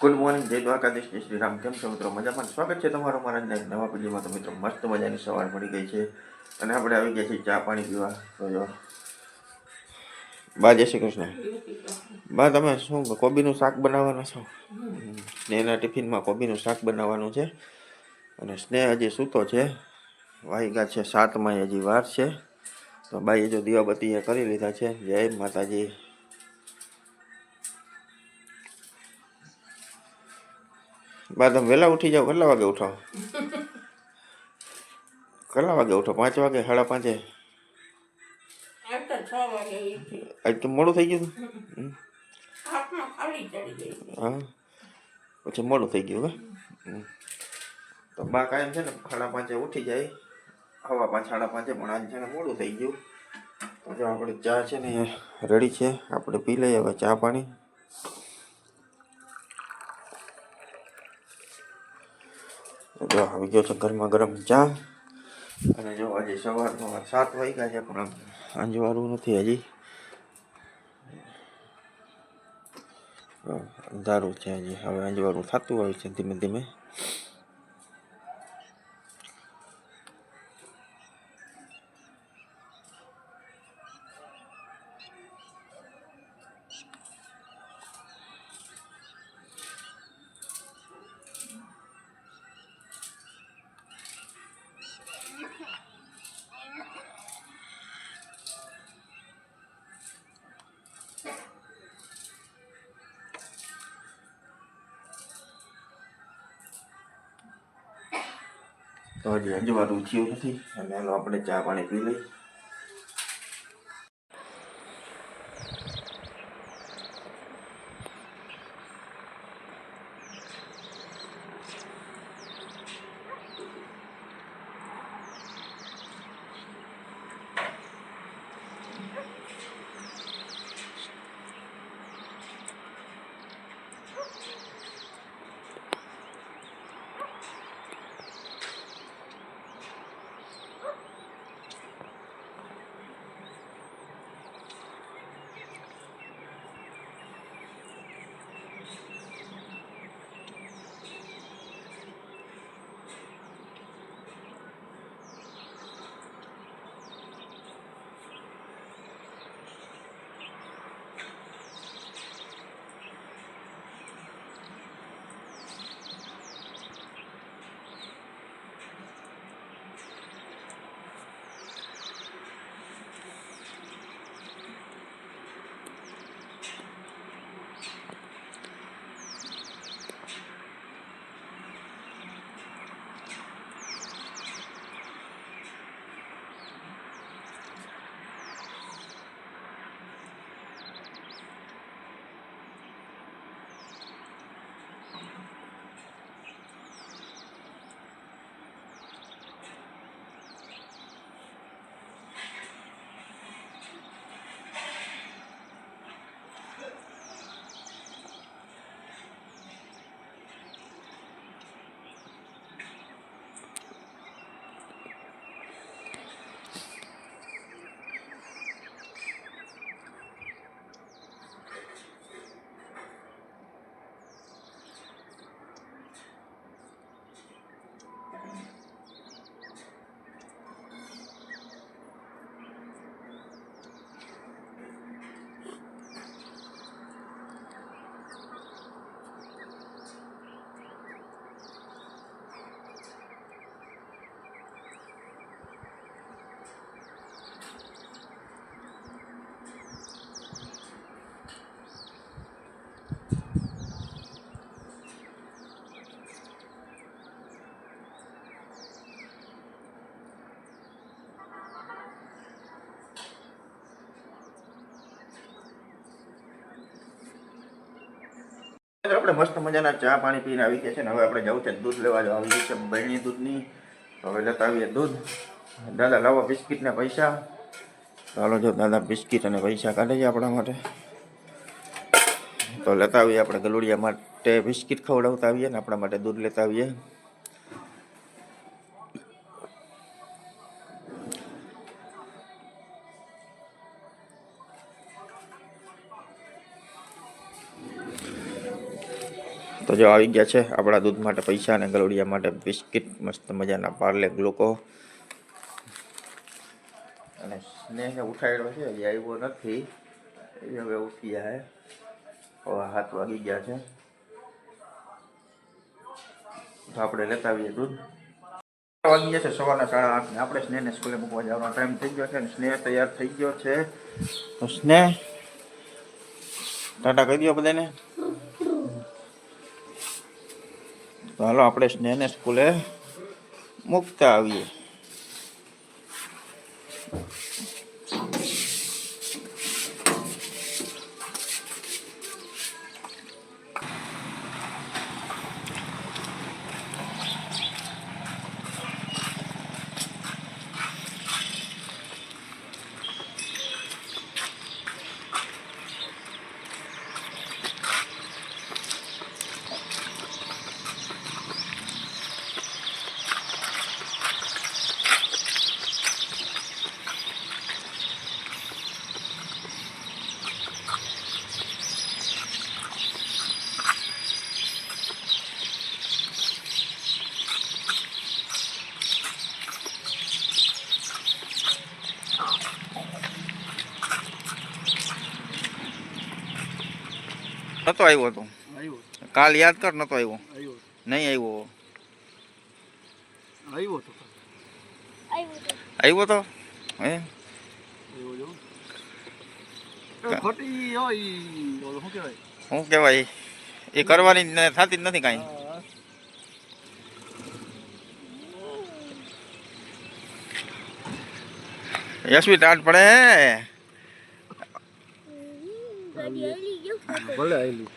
Good morning જય દ્વારકાધીશ, જય શ્રી રામ. કેમ છો મિત્રો? મજામાં? સ્વાગત છે તમારું મારા નવા પીડીમાં તો મિત્રો મસ્ત મજાની સવાર મળી ગઈ છે અને આપણે આવી ગયા છીએ ચા પાણી પીવા. તો બા, જય શ્રી કૃષ્ણ. બા, તમે શું કોબીનું શાક બનાવવાના છો? સ્નેહના ટિફિનમાં કોબીનું શાક બનાવવાનું છે. અને સ્નેહ હજી સૂતો છે. વાહિકા છે સાતમાં હજી વાર છે. તો બાઈએ જો દીવાબત્તી કરી લીધા છે. જય માતાજી. બા તમે વહેલા ઉઠી જાઓ કેટલા વાગે ઉઠો? કેટલા વાગે ઉઠો? પાંચ વાગે સાડા પાંચે? આજ તો મોડું થઈ ગયું હા. પછી મોડું થઈ ગયું હે? તો બા કાયમ છે ને સાડા પાંચે ઉઠી જાય. હવા પાંચ સાડા પાંચે પણ આજ છે ને મોડું થઈ ગયું. તો જો આપણે ચા છે ને રેડી છે. આપણે પી લઈએ હવે ચા પાણી. જો આવી ગયો છે ગરમા ગરમ ચા. અને જો હજી સવારમાં સાત વાગ્યા છે, પણ અંજવાળું નથી હજી. અંધારું છે હજી. હવે અંજવાળું થતું હોય છે ધીમે ધીમે. તો હજી અંજવાળું થયું નથી અને હાલો આપણે ચા પાણી પી લઈ આપણે મસ્ત મજાના ચા પાણી પીને આવી ગયા છે ને હવે આપણે જવું છે દૂધ લેવા જવા આવી છે બરણી દૂધની. હવે લેતા આવીએ દૂધ. દાદા લાવો બિસ્કિટના પૈસા. ચાલો જો દાદા બિસ્કિટ અને પૈસા કાઢે છે આપણા માટે. તો લેતા આવીએ આપણે ગલુડિયા માટે બિસ્કિટ ખવડાવતા આવીએ ને આપણા માટે દૂધ લેતા આવીએ. તો જો આવી ગયા છે આપણા દૂધ માટે પૈસા અને ગલોડિયા માટે બિસ્કિટ, મસ્ત મજાના પાર્લે ગ્લુકો. અને સ્નેહને ઉઠાડેલો છે, હજી આવ્યો નથી. એ હવે ઉઠી જાય હવે હાથ વાગી ગયા છે. તો આપણે લેતા આવીએ દૂધ. વાગી ગયા છે સવારના સાડા આઠ ને આપણે સ્નેહને સ્કૂલે મૂકવા જવાનો ટાઈમ થઈ ગયો છે અને સ્નેહ તૈયાર થઈ ગયો છે. તો સ્નેહ, ટાટા કહી દો બધાને. હાલો આપણે સ્નેહને સ્કૂલે મૂકતા આવીએ. નતો આવ્યો તું. કાલ યાદ કર નતો આવ્યો નહીં આવ્યો આવ્યો તો આવ્યો તો? હે? શું કહેવાય? એ કરવાની થતી જ નથી કાંઈ. હા. યશવી ટાટ પડે ભલે આવેલી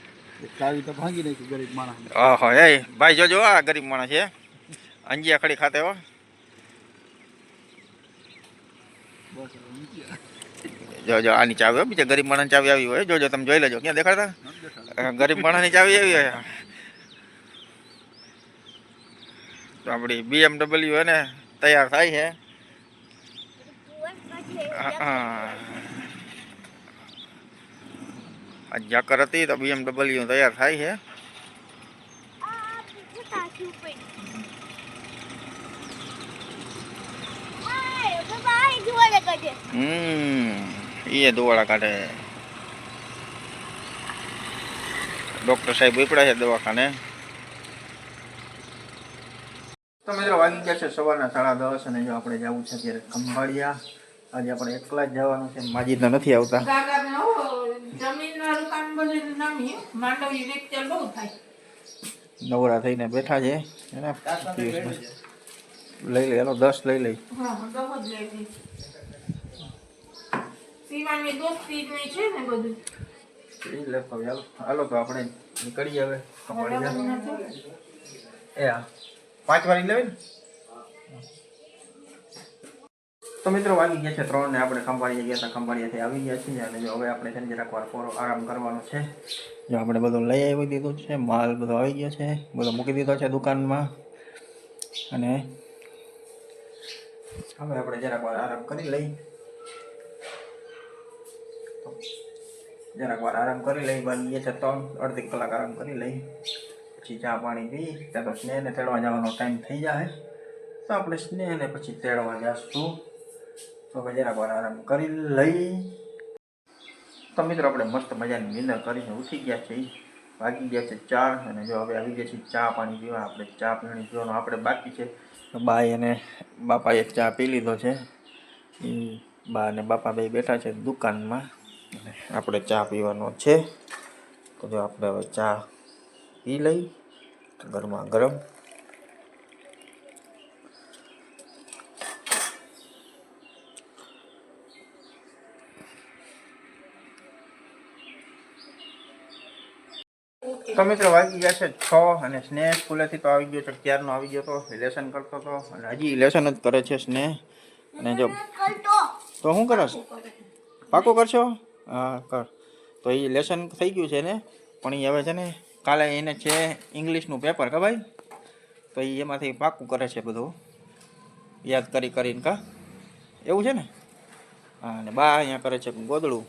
ચાવી તો ભાંગી નાખી ગરીબ માણસ ઓહો એ ભાઈ જોજો આ ગરીબ માણસ છે. અંજિયા ખડી ખાતે હો. જોજો આની ચાવી હો બીજા ગરીબ માણસ ચાવી આવી હોય. જોજો તમે જોઈ લેજો. ક્યાં દેખાડતા? ગરીબ માણસની ચાવી આવી હોય. તો આપણી બીએમડબલ્યુ એને તૈયાર થાય છે. આ જાકર હતી તો બીએમડબલ્યુ તૈયાર થાય છે. હમ એ દોવાળા કાઢે. ડોક્ટર સાહેબ ઉપડ્યા છે દવાખાને. તો મિત્રો વાગી ગયા છે સવારના સાડા દસ અને જો આપણે જવું છે ત્યારે ખંભાળિયા. આજે આપણે એકલા જ જવાનું છે. માજી તો નથી આવતા. નામી માંડવી લેક્ચર બહુ થાય. નવરા થઈને બેઠા છે. એને લઈ લઈ હાલો દસ લઈ લઈ સીવાની દોસ્તી છે ને બધું? હાલો તો આપણે નીકળીએ હવે. એ હા. પાંચ વાળી લેવી ને? તો મિત્રો વાગી ગયા છે ત્રણ ને આપણે ખંભાળીએ ગયા હતા, ખંભાળીએથી આવી ગયા છીએ અને જો હવે આપણે છે ને જરાક વાર ફોરો આરામ કરવાનો છે. જો આપણે બધું લઈ આવી દીધું છે, માલ બધો આવી ગયો છે, બધો મૂકી દીધો છે દુકાનમાં. અને હવે આપણે જરાક વાર આરામ કરી લઈ. જરાક વાર આરામ કરી લઈ, વાગી છે ત્રણ, અડધી કલાક આરામ કરી લઈ. પછી ચા પાણી પી, ત્યાં તો સ્નેહને તેડવા જવાનો ટાઈમ થઈ જાય. તો આપણે સ્નેહને પછી તેડવા જઈશું તો હવે જરાક વાર આરામ કરી લઈ. તો મિત્રો આપણે મસ્ત મજાની નિંદર કરીને ઉઠી ગયા છીએ. વાગી ગયા છે ચા અને જો હવે આવી ગયા છે ચા પાણી પીવા. આપણે ચા પાણી પીવાનું આપણે બાકી છે. બાઈ અને બાપાએ ચા પી લીધો છે. એ બા અને બાપા બે બેઠા છે દુકાનમાં. અને આપણે ચા પીવાનો છે. તો જો આપણે હવે ચા પી લઈ. ગરમા ગરમ. તો મિત્રો વાગી ગયા છે છ અને સ્નેહ સ્કૂલેથી તો આવી ગયો છે. ક્યારનો આવી ગયો તો લેસન કરતો હતો. અને હજી લેસન જ કરે છે સ્નેહ. અને જો તો શું કરશ પાકો કરશો? હા, કર. તો એ લેસન થઈ ગયું છે ને? પણ એ હવે છે ને, કાલે એને છે ઇંગ્લિશનું પેપર કા ભાઈ તો એ એમાંથી પાકું કરે છે બધું. યાદ કરી કરીને, કા? એવું છે ને? હા, અને બા અહીંયા કરે છે હવે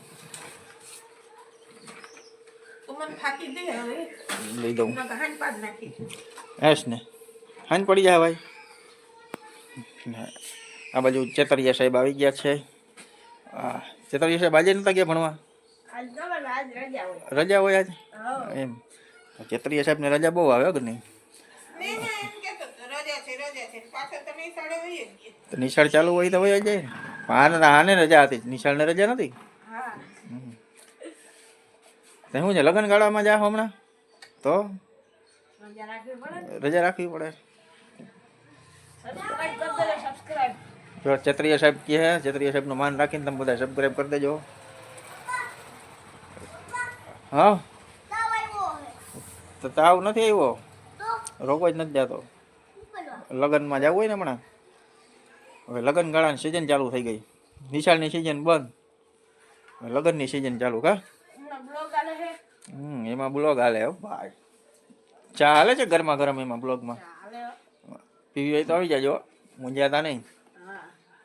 લઈ દઉં. હેસ ને. હાન પડી જાય ભાઈ. ને આ બાજુ ચેતરિયા સાહેબ આવી ગયા છે. ચેતરિયા સાહેબ આજે નતા ગયા ભણવા? આજ દવા આજ રજા હોય. રજા આજે? એમ. ચેતરિયા સાહેબને રજા બહુ આવે કે નહીં નિશાળ ચાલુ હોય તો હોય જાય હાને આને રજા હતી. નિશાળને રજા નથી તો શું છે લગ્ન ગાળામાં જા હમણાં? તો? રજા રાખવી પડે જો ચેતરિયા સાહેબ કહે ચેતરિયા સાહેબનું માન રાખીને તમે બધા સબસ્ક્રાઈબ કરી દેજો. હા? તો તાવ નથી આવ્યો? રોગો જ નથી જતો. લગ્નમાં જવું હોય ને હમણાં? હવે લગ્ન ગાળાની સિઝન ચાલુ થઈ ગઈ. નિશાળની સિઝન બંધ. લગ્નની સિઝન ચાલુ કા હમણાં બ્લોગ આલે છે હમ એમાં બ્લોગ હાલે હો ભાઈ. ચા હાલે છે ગરમા ગરમ એમાં બ્લોગમાં? પીવી હોય તો આવી જાજો મૂંઝાતા નહીં.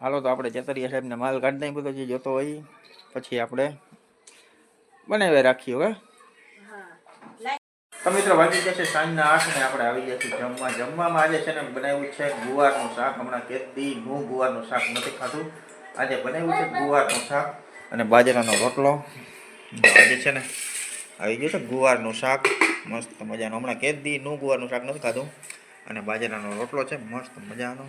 હાલો તો આપણે ચેતરિયા સાહેબને માલ કાઢી દઈએ બધો જે જોતો હોય પછી આપણે બનાવી રાખીએ હવે તો મિત્રો વાગી જશે સાંજના આઠ ને આપણે આવી ગયા છીએ જમવા. જમવામાં આજે છે ને બનાવ્યું છે ગુવારનું શાક. હમણાં કેદી હું ગુવારનું શાક નથી ખાધું. આજે બનાવ્યું છે ગુવારનું શાક અને બાજરાનો રોટલો. આજે છે ને. આવી ગયું છે ગુવારનું શાક. મસ્ત મજાનું. હમણાં કેદી નું ગુવારનું શાક નથી ખાધું. અને બાજરાનો રોટલો છે. મસ્ત મજાનો.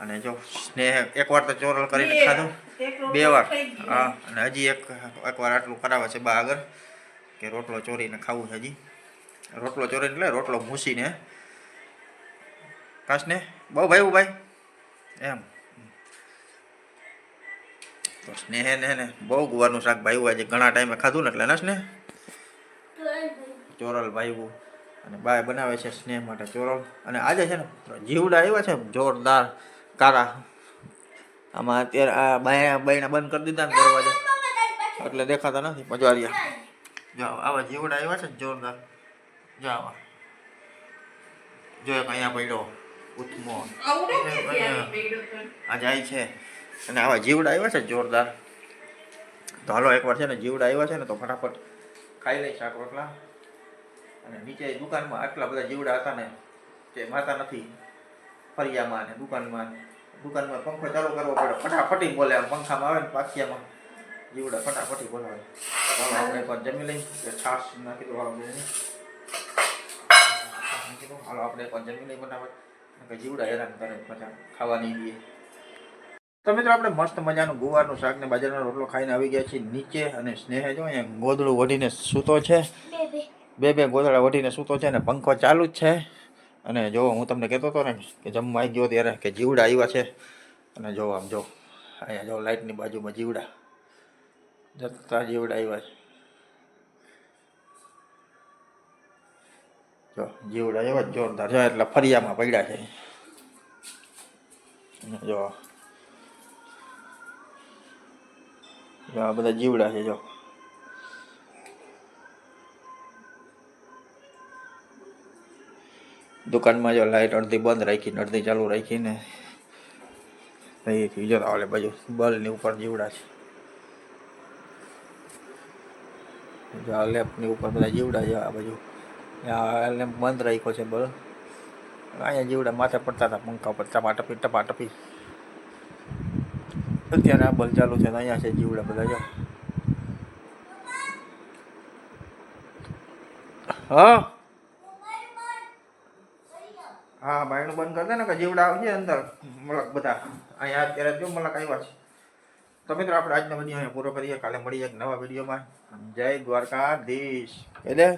અને જો સ્નેહ એકવાર તો ચોરલ કરીને ખાધું. બે વાર. હા અને હજી એક એકવાર આટલું કરાવે છે બા આગળ કે રોટલો ચોરીને ખાવું છે હજી. રોટલો ચોરીને એટલે રોટલો મૂસીને. કાશને બહુ ભાઈ ભાઈ. એમ. તો સ્નેહ ને ને બહુ ગુવારનું શાક ભાઈવું આજે. ઘણા ટાઈમે ખાધું ને એટલે ને સ્નેહ? ચોરલ ભાઈવું અને બાય બનાવે છે સ્નેહ માટે ચોરલ. અને આજે છે ને જીવડા આવ્યા છે જોરદાર કારા. આમાં અત્યારે આ બાય બાયના બંધ કરી દીધા ને દરવાજા. એટલે દેખાતા નથી પજવારિયા. જો આવા જીવડા આવ્યા છે ને જોરદાર. જો આવા. જો એક અહીંયા પડ્યો તો. આ જાય છે. અને આવા જીવડા આવ્યા છે જોરદાર. તો હાલો એકવાર છે ને જીવડા આવ્યા છે ને તો ફટાફટ ખાઈ લઈ શાક રોટલા. અને નીચે દુકાનમાં આટલા બધા જીવડા હતા ને કે માતા નથી ફરિયામાં ને દુકાનમાં દુકાનમાં પંખો ચાલુ કરવો પડે. ફટાફટી બોલે આમ પંખામાં આવે ને પાખિયામાં જીવડા ફટાફટી બોલાવે. ચાલો આપણે એકવાર જમી લઈ છાશ નાખી દો હાલો આપણે એકવાર જમી લઈ બનાવે જીવડા હેરાન કરે પછી ખાવા નહીં દે તો મિત્રો આપણે મસ્ત મજાનું ગુવારનું શાક ને બાજરાનો રોટલો ખાઈને આવી ગયા છીએ નીચે અને સ્નેહે જો અહીંયા ગોદડું વઢીને સૂતો છે. બે બે. ગોદડા વઢીને સૂતો છે અને પંખો ચાલુ જ છે. અને જો હું તમને કહેતો હતો ને કે જમવા આવી ગયો ત્યારે કે જીવડા આવ્યા છે. અને જો આમ જો અહીંયા જો લાઇટની બાજુમાં જીવડા. જતા જીવડા આવ્યા છે. જો જીવડા એવા જ જોરદાર જો એટલે ફરિયામાં પડ્યા છે. જો આ બધા જીવડા છે, જો. દુકાનમાં જો લાઈટ અડધી બંધ રાખીને અડધી ચાલુ રાખીને અહીંથી જતા ઓલે બાજુ બલ્બની ઉપર જીવડા છે. લેમ્પની ઉપર બધા જીવડા છે આ બાજુ. લેમ્પ બંધ રાખ્યો છે બલ્બ. અહીંયા જીવડા માથે પડતા હતા, પંખા ઉપર ટપા ટપી ટપા ટપી. અત્યારે આ બલ ચાલુ છે અહીંયા છે જીવડા બધા જો. હા? હા બાયણું બંધ કરી દે ને કે જીવડા આવજે અંદર. મલક બધા. અહીંયા અત્યારે જો મલક આવ્યા છે. તો મિત્રો આપણે આજનો વીડિયો અહીંયા પૂરો કરીએ. કાલે મળીએ એક નવા વિડીયોમાં. જય દ્વારકાધીશ. એટલે?